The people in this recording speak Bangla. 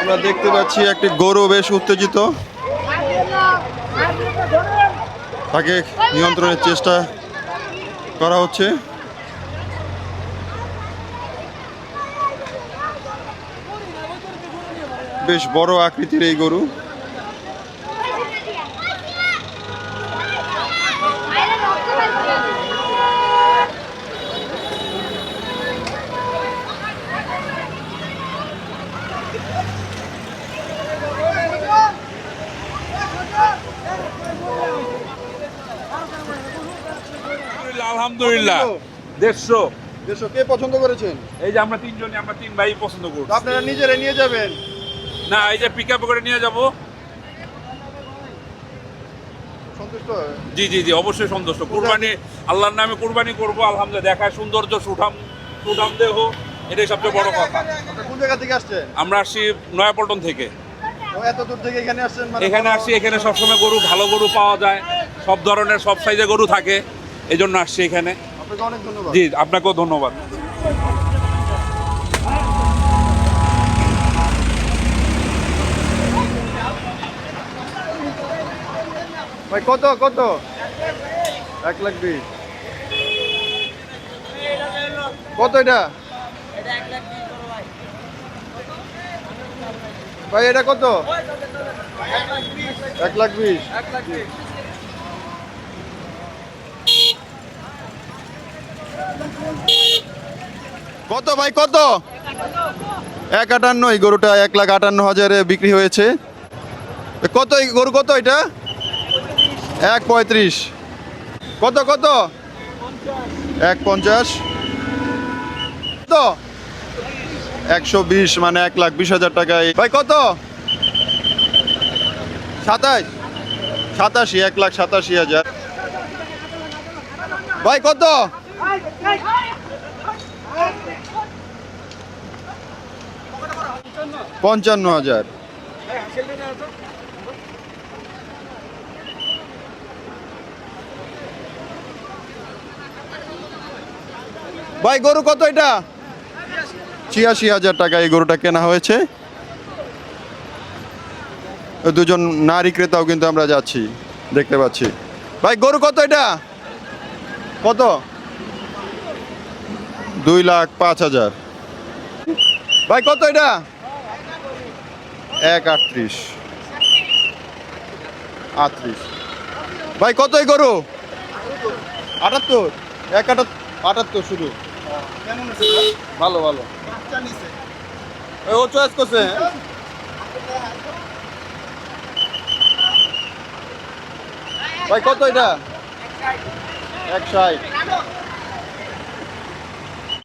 আমরা দেখতে পাচ্ছি একটি গরু বেশ উত্তেজিত। তাকে নিয়ন্ত্রণের চেষ্টা করা হচ্ছে। বেশ বড় আকৃতির এই গরু। আলহামদুলিল্লাহ। আলহামদুলিল্লাহ দেড়শো। কে পছন্দ করেছেন? এই যে আমরা তিনজনই আমরা তিন ভাই পছন্দ করব আপনারা নিজেরা নিয়ে যাবেন। না এই যে পিক করে নিয়ে যাব। জি জি জি অবশ্যই সন্তুষ্ট। কুরবানি আল্লাহর নামে কুরবানি করব আলহামদুলিল্লাহ। দেখায় সৌন্দর্য সুঠাম সুঠাম দেহ এটাই সবচেয়ে বড় কথা। কোন জায়গা থেকে আসছেন? আমরা আসছি নয়াপল্টন থেকে। এত দূর থেকে এখানে আসছেন? মানে এখানে আসছি এখানে সবসময় গরু ভালো গরু পাওয়া যায়। সব ধরনের সব সাইজে গরু থাকে। এই জন্য আসছি এখানে। অনেক ধন্যবাদ। জি আপনাকেও ধন্যবাদ। ভাই কত কত? এক লাখ বিশ। কত এটা? ভাই এটা কত? এক লাখ বিশ। কত ভাই, কত? এক আটান্ন, এই গরুটা এক লাখ আটান্ন হাজারে বিক্রি হয়েছে। কত এই গরু, কত এটা? এক পঁয়ত্রিশ। কত কত? এক পঞ্চাশ। কত? একশো বিশ মানে এক লাখ বিশ হাজার টাকায়। ভাই, কত? সাতাশ। সাতাশি, এক লাখ সাতাশি হাজার। ভাই, কত? পঞ্চান্ন হাজার। ভাই, গরু কত এটা? ছিয়াশি হাজার টাকা এই গরুটা কেনা হয়েছে। দুজন নারী ক্রেতাও কিন্তু আমরা যাচ্ছি, দেখতে পাচ্ছি। ভাই, গরু কত এটা? কত? দুই লাখ পাঁচ হাজার। ভাই, কত এটা? এক আটত্রিশ। আটত্রিশ। ভাই কতই করো আটাত্তর। এক আটাত্তর শুধু। ভালো ভালো। ও চয়েস করছে। ভাই, কত এটা? এক